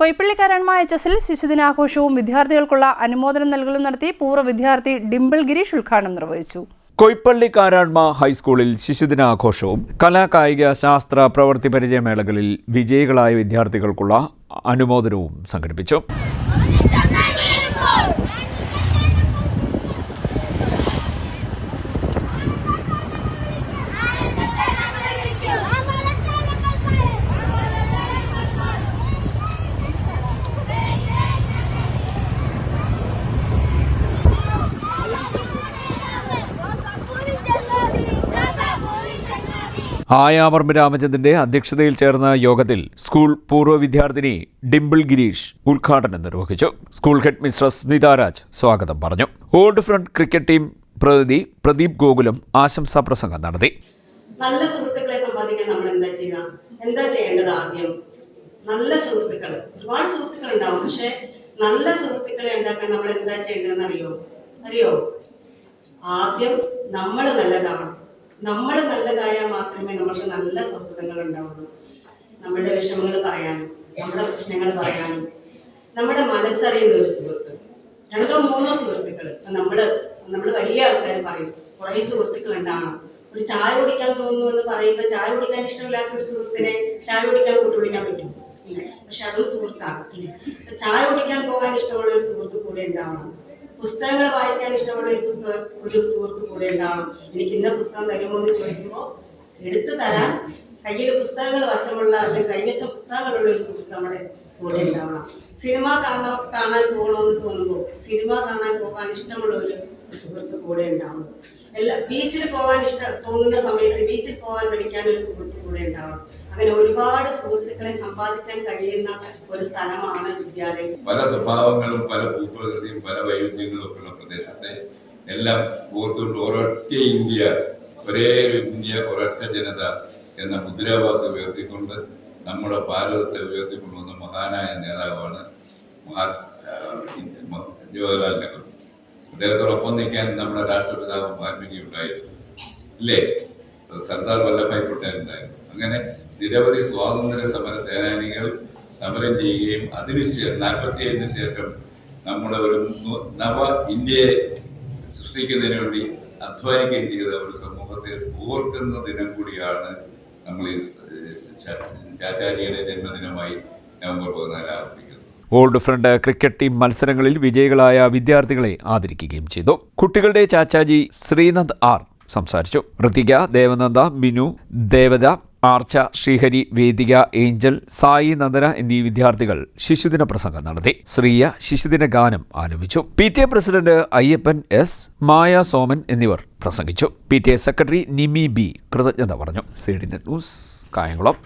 കൊയ്പ്പള്ളിക്കാരന്മ H എസിൽ ശിശുദിനാഘോഷവും വിദ്യാർത്ഥികൾക്കുള്ള അനുമോദനം നൽകലും നടത്തി പൂർവ വിദ്യാർത്ഥി ഡിംപിൾ ഗിരീഷ് ഉദ്ഘാടനം നിർവഹിച്ചു. കൊയ്പ്പള്ളി കാരാൺമ ഹൈസ്കൂളിൽ ശിശുദിനാഘോഷവും കലാകായിക ശാസ്ത്ര പ്രവൃത്തി പരിചയമേളകളിൽ വിജയികളായ വിദ്യാർത്ഥികൾക്കുള്ള അനുമോദനവും സംഘടിപ്പിച്ചു. ആയാവർമ്മ രാമചന്ദ്രന്റെ അധ്യക്ഷതയിൽ ചേർന്ന യോഗത്തിൽ സ്കൂൾ പൂർവ വിദ്യാർത്ഥിനി ഡിംപിൾ ഗിരീഷ് ഉദ്ഘാടനം നിർവഹിച്ചു. സ്കൂൾ ഹെഡ് മിസ്ട്രസ് സ്മിതാരാജ് സ്വാഗതം പറഞ്ഞു. ഓൾഡ് ഫ്രണ്ട് ക്രിക്കറ്റ് ടീം പ്രതിനിധി പ്രദീപ് ഗോകുലം ആശംസാ പ്രസംഗം നടത്തി. നല്ല സുഹൃത്തുക്കളെ സമ്പാദിക്കാൻ നമ്മൾ എന്താ ചെയ്യുക? എന്താ ചെയ്യേണ്ടത് ആദ്യം? നല്ല സുഹൃത്തുക്കൾ ഒരുപാട് സുഹൃത്തുക്കൾ ഉണ്ടാവും. പക്ഷെ നല്ല സുഹൃത്തുക്കളെ ഉണ്ടാക്കാൻ നമ്മൾ എന്താ ചെയ്യേണ്ടതെന്ന് അറിയോ? അറിയോ? ആദ്യം നമ്മൾ നല്ലതാവണം. നമ്മൾ നല്ലതായാൽ മാത്രമേ നമ്മൾക്ക് നല്ല സൗഹൃദങ്ങൾ ഉണ്ടാവുള്ളൂ. നമ്മളുടെ വിഷമങ്ങൾ പറയാനും നമ്മുടെ പ്രശ്നങ്ങൾ പറയാനും നമ്മുടെ മനസ്സറിയുന്ന ഒരു സുഹൃത്ത്. രണ്ടോ മൂന്നോ സുഹൃത്തുക്കൾ നമ്മൾ നമ്മൾ വലിയ ആൾക്കാർ പറയും കുറേ സുഹൃത്തുക്കൾ ഉണ്ടാവണം. ഒരു ചായ കുടിക്കാൻ തോന്നുന്നു എന്ന് പറയുമ്പോൾ ചായ കുടിക്കാൻ ഇഷ്ടമില്ലാത്ത ഒരു സുഹൃത്തിനെ ചായ കുടിക്കാൻ കൂട്ടുപിടിക്കാൻ പറ്റും. പക്ഷെ അതും സുഹൃത്താണ്. ചായ കുടിക്കാൻ പോകാൻ ഇഷ്ടമുള്ള ഒരു സുഹൃത്ത് കൂടെ ഉണ്ടാവണം. പുസ്തകങ്ങൾ വായിക്കാൻ ഇഷ്ടമുള്ള ഒരു പുസ്തകം ഒരു സുഹൃത്ത് കൂടെ ഉണ്ടാവണം. എനിക്ക് ഇന്ന പുസ്തകം തരുമോ എന്ന് ചോദിക്കുമ്പോൾ എടുത്തു തരാൻ കയ്യിൽ പുസ്തകങ്ങൾ വശമുള്ള അല്ലെങ്കിൽ കൈവശം പുസ്തകങ്ങളുള്ള ഒരു സുഹൃത്ത് നമ്മുടെ ഉണ്ടാവണം സിനിമ കാണാൻ കാണാൻ പോകണമെന്ന് തോന്നുമ്പോൾ സിനിമ കാണാൻ പോകാൻ ഇഷ്ടമുള്ള ഒരു സുഹൃത്ത് കൂടെ ഉണ്ടാവണം. എല്ലാ ബീച്ചിൽ പോകാൻ ഇഷ്ടം തോന്നുന്ന സമയത്ത് ബീച്ചിൽ പോകാൻ പഠിക്കാൻ ഒരു സുഹൃത്ത് കൂടെ ഉണ്ടാവണം. അങ്ങനെ ഒരുപാട് സുഹൃത്തുക്കളെ സമ്പാദിക്കാൻ കഴിയുന്ന ഒരു സ്ഥലമാണ് വിദ്യാലയം. പല സ്വഭാവങ്ങളും പല ഭൂപ്രകൃതിയും പല വൈവിധ്യങ്ങളും ഉള്ള പ്രദേശത്തെ എല്ലാം ഓർത്തുകൊണ്ട് ഒരൊറ്റ ഇന്ത്യ ഒരേ ഇന്ത്യ ഒരൊറ്റ ജനത എന്ന മുദ്രാവാക്യം ഉയർത്തിക്കൊണ്ട് നമ്മുടെ ഭാരതത്തെ ഉയർത്തിക്കൊണ്ടുവന്ന മഹാനായ നേതാവാണ് ജവഹർലാൽ നെഹ്റു അദ്ദേഹത്തോടൊപ്പം നിൽക്കാൻ നമ്മുടെ രാഷ്ട്രപിതാവ് മഹാത്മജി ഉണ്ടായിരുന്നു ഇല്ലേ? സർദാർ വല്ലഭായ് പട്ടേൽ ഉണ്ടായിരുന്നു. അങ്ങനെ നിരവധി സ്വാതന്ത്ര്യ സമര സേനാനികൾ സമരം ചെയ്യുകയും അതിനുശേഷം നാൽപ്പത്തി ഏഴിന് ശേഷം നമ്മുടെ ഒരു നവ ഇന്ത്യയെ സൃഷ്ടിക്കുന്നതിന് വേണ്ടി അധ്വാനിക്കുകയും ചെയ്ത ഒരു സമൂഹത്തെ ഓർക്കുന്ന ദിനം കൂടിയാണ് നമ്മൾ ഈ ജന്മദിനമായി നവംബർ പതിനാല് ഓൾഡ് ഫ്രണ്ട് ക്രിക്കറ്റ് ടീം മത്സരങ്ങളിൽ വിജയികളായ വിദ്യാർത്ഥികളെ ആദരിക്കുകയും ചെയ്തു. കുട്ടികളുടെ ചാച്ചാജി ശ്രീനന്ദ് ആർ സംസാരിച്ചു. ഋതിക ദേവനന്ദ ബിനു ദേവത ആർച്ച ശ്രീഹരി വേദിക ഏഞ്ചൽ സായി നന്ദന എന്നീ വിദ്യാർത്ഥികൾ ശിശുദിന പ്രസംഗം നടത്തി. ശ്രീയ ശിശുദിന ഗാനം ആലപിച്ചു. P T A president Ayyappan S Maya Soman എന്നിവർ പ്രസംഗിച്ചു. P T A secretary Nimi B കൃതജ്ഞത പറഞ്ഞു. സീഡിന്റെ ന്യൂസ് കായംകുളം.